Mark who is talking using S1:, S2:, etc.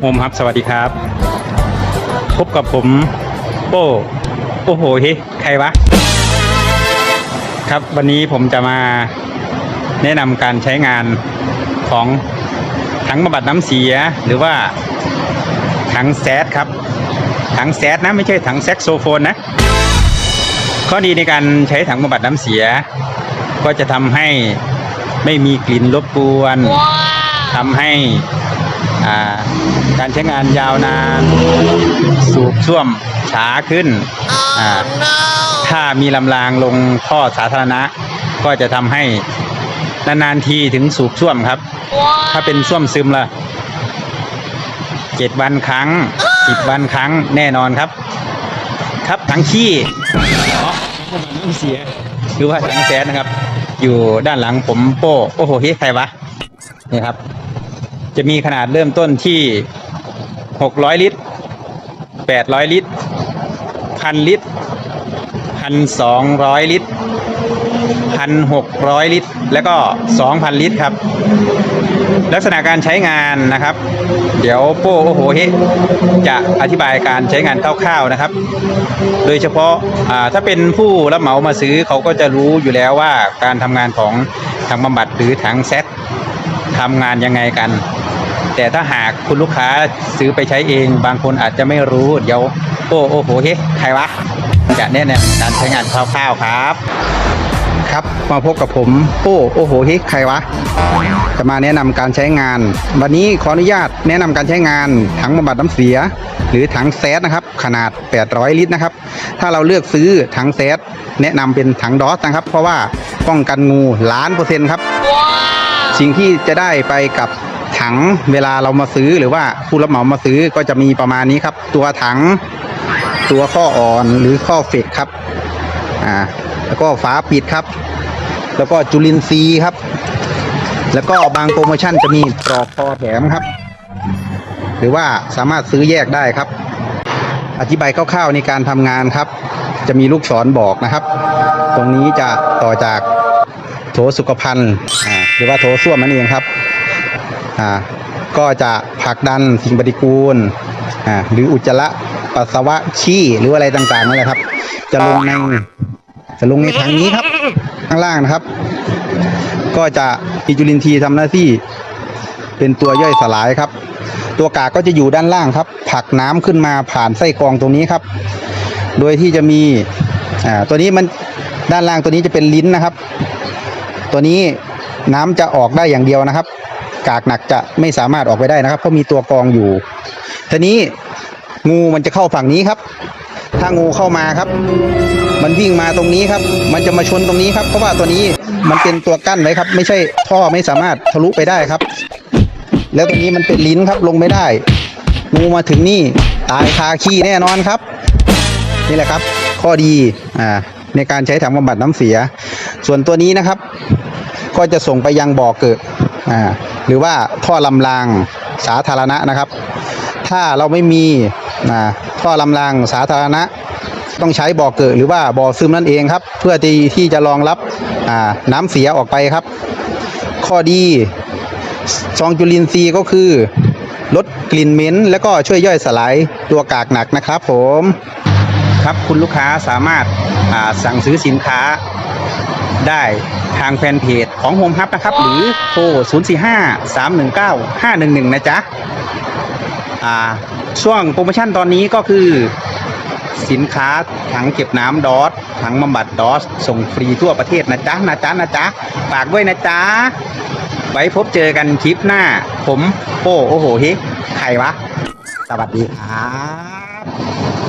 S1: โอมครับ สวัสดีครับ พบกับผมโป้โอ้โหเฮ้ใครวะ ครับวันนี้ผมจะมาแนะนำการใช้งานของถังบำบัดน้ำเสีย หรือว่าถังแซดครับ ถังแซดนะไม่ใช่ถังแซกโซโฟนนะ ข้อดีในการใช้ถังบำบัดน้ำเสีย ก็จะทำให้ไม่มีกลิ่นรบกวนทำให้อ่า การใช้งานยาวนานสูบซ่วมช้าขึ้นอ่าถ้ามีลำรางลงท่อสาธารณะ ก็จะทำให้นานๆทีถึงสูบซ่วมครับ ถ้าเป็นซ่วมซึมล่ะเจ็ดวันครั้งสิบวันครั้งแน่นอนครับ ครับถังขี้อ๋อน้ำเสียหรือว่าถังแซดนะครับ อยู่ด้านหลังผมโป้โอ้โหเฮ้ยใครวะนี่ครับ จะมีขนาดเริ่มต้นที่ 600 ลิตร 800 ลิตรพันลิตรพันสองร้อยลิตรพันหกร้อยลิตร แล้วก็สองพันลิตรครับ ลักษณะการใช้งานนะครับ เดี๋ยวโป้โอโหเฮจะอธิบายการใช้งานคร่าวๆนะครับ โดยเฉพาะอ่าถ้าเป็นผู้รับเหมามาซื้อเขาก็จะรู้อยู่แล้วว่าการทำงานของถังบำบัดหรือถังแซดทำงานยังไงกัน แต่ถ้าหากคุณลูกค้าซื้อไปใช้เอง บางคนอาจจะไม่รู้เดี๋ยวโอ้โอ้โหเฮ้ใครวะจะแนะนำการใช้งานคร่าวๆครับ ครับมาพบกับผมโอ้โอ้โหเฮ้ใครวะจะมาแนะนำการใช้งาน วันนี้ขออนุญาตแนะนำการใช้งานถังบำบัดน้ำเสีย หรือถังแซดนะครับ ขนาด 800 ลิตรนะครับ ถ้าเราเลือกซื้อถังแซดแนะนำเป็นถังดอสนะครับ เพราะว่าป้องกันงูล้านเปอร์เซ็นต์ครับ สิ่งที่จะได้ไปกับ ถังเวลาเรามาซื้อหรือว่าผู้รับเหมามาซื้อก็จะมีประมาณนี้ครับ ตัวถัง ตัวข้ออ่อนหรือข้อเฟกครับอ่าแล้วก็ฝาปิดครับ แล้วก็จุลินทรีย์ครับ แล้วก็บางโปรโมชั่นจะมีปลอกคอแถมครับ หรือว่าสามารถซื้อแยกได้ครับ อธิบายคร่าวๆในการทำงานครับ จะมีลูกศรบอกนะครับ ตรงนี้จะต่อจากโถสุขภัณฑ์หรือว่าโถส้วมนั่นเองครับ ก็จะผลักดันสิ่งปฏิกูลหรืออุจจาระปัสสาวะขี้หรืออะไรต่างๆนั่นแหละครับ จะลงในจะลงในถังนี้ครับ ข้างล่างนะครับ ก็จะมีจุลินทรีย์ทำหน้าที่ เป็นตัวย่อยสลายครับ ตัวกากก็จะอยู่ด้านล่างครับผลักน้ำขึ้นมาผ่านไส้กรองตรงนี้ครับ โดยที่จะมีตัวนี้มันด้านล่างตัวนี้จะเป็นลิ้นนะครับ ตัวนี้น้ำจะออกได้อย่างเดียวนะครับ กากหนักจะไม่สามารถออกไปได้นะครับเพราะมีตัวกองอยู่ทีนี้งูมันจะเข้าฝั่งนี้ครับ ถ้างูเข้ามาครับ มันวิ่งมาตรงนี้ครับ มันจะมาชนตรงนี้ครับ เพราะว่าตัวนี้มันเป็นตัวกั้นไว้ครับ ไม่ใช่ท่อไม่สามารถทะลุไปได้ครับ แล้วตรงนี้มันเป็นลิ้นครับลงไม่ได้ งูมาถึงนี่ตายคาขี้แน่นอนครับ นี่แหละครับ ข้อดีอ่าในการใช้ถังบำบัดน้ำเสีย ส่วนตัวนี้นะครับ ก็จะส่งไปยังบ่อเกิด หรือว่าท่อลำรางสาธารณะนะครับ ถ้าเราไม่มีท่อลำรางสาธารณะ ต้องใช้บ่อเกิดหรือว่าบ่อซึมนั่นเองครับ เพื่อที่ที่จะรองรับน้ำเสียออกไปครับ ข้อดีซองจุลินทรีย์ก็คือลดกลิ่นเหม็นแล้วก็ช่วยย่อยสลายตัวกากหนักนะครับผม ครับคุณลูกค้าสามารถาสั่งซื้อสินค้า ได้ทางแฟนเพจของโฮมฮับนะครับ หรือโทร 045 319 511 นะจ๊ะ อ่า ช่วงโปรโมชั่นตอนนี้ก็คือสินค้าถังเก็บน้ำดอสถังบำบัดดอสส่งฟรีทั่วประเทศนะจ๊ะนะจ๊ะนะจ๊ะฝากด้วยนะจ๊ะ ไว้พบเจอกันคลิปหน้า ผมโป้โอ้โหเฮ้ใครวะ สวัสดีครับ